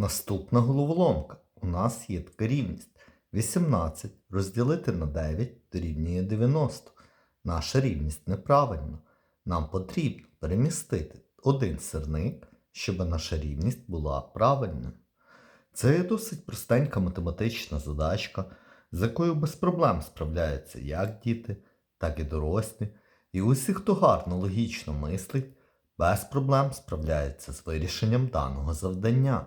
Наступна головоломка. У нас є така рівність. 18 розділити на 9 дорівнює 90. Наша рівність неправильна. Нам потрібно перемістити один сирник, щоб наша рівність була правильною. Це є досить простенька математична задачка, з якою без проблем справляються як діти, так і дорослі. І усі, хто гарно логічно мислить, без проблем справляється з вирішенням даного завдання.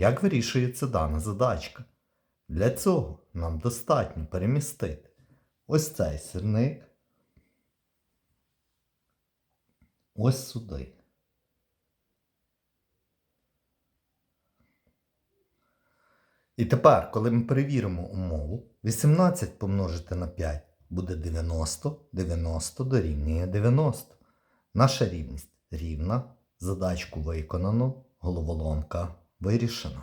Як вирішується дана задачка? Для цього нам достатньо перемістити ось цей сирник ось сюди. І тепер, коли ми перевіримо умову, 18 помножити на 5 буде 90, 90 дорівнює 90. Наша рівність рівна, задачку виконано, головоломка вирішена.